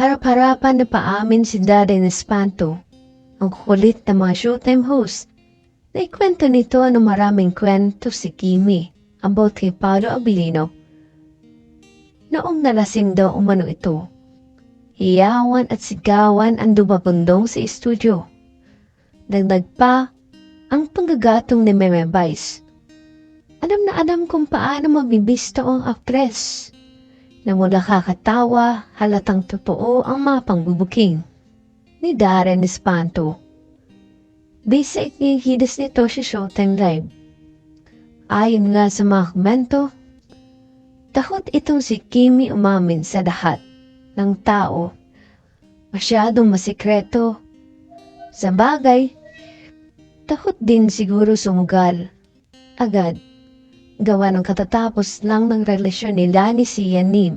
Harap-harapan na paamin si Daday Espanto, ang kulit na mga showtime host. Naikwento nito ng maraming kwento si Kimi about kay Paolo Abilino. Noong nalasing daw umano ito, hiyawan at sigawan ang dumabundong sa studio. Dagdag pa ang panggagatong ni Meme Vice. Alam na alam kung paano mabibisto ang aktres na mula kakatawa, halatang totoo ang mga pangbubuking ni Darren Espanto. Basic yung hidas nito sa Showtime Live. Ayon nga sa mga komento, takot itong si Kimi umamin sa lahat ng tao. Masyadong masikreto. Sa bagay, takot din siguro sumugal. Agad gawa ng katatapos lang ng relasyon nila ni si Yanim.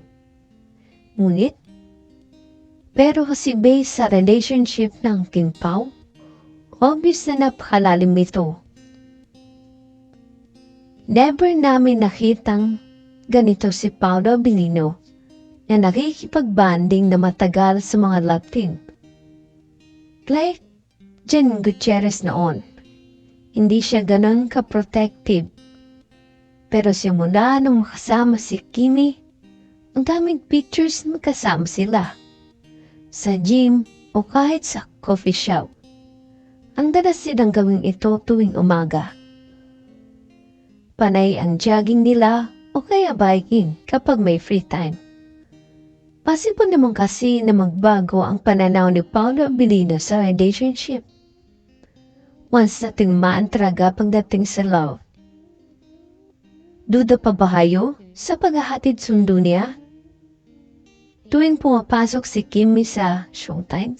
Ngunit, pero kasi based sa relationship ng King Pao, obvious na napakalalim ito. Never namin nakitang ganito si Paolo Abilino na nakikipag-banding na matagal sa mga Latin. Like Jen Gutierrez noon, hindi siya ganun ka-protective pero simula nung makasama si Kimi, ang daming pictures na magkasama sila. Sa gym o kahit sa coffee shop. Ang dalas silang gawing ito tuwing umaga. Panay ang jogging nila o kaya biking kapag may free time. Possible naman kasi na magbago ang pananaw ni Paolo Abilino sa relationship. Once nating maantraga pagdating sa love. Duda pa ba kayo sa paghahatid sundo niya? Tuwing pumapasok si Kimmy sa showtime,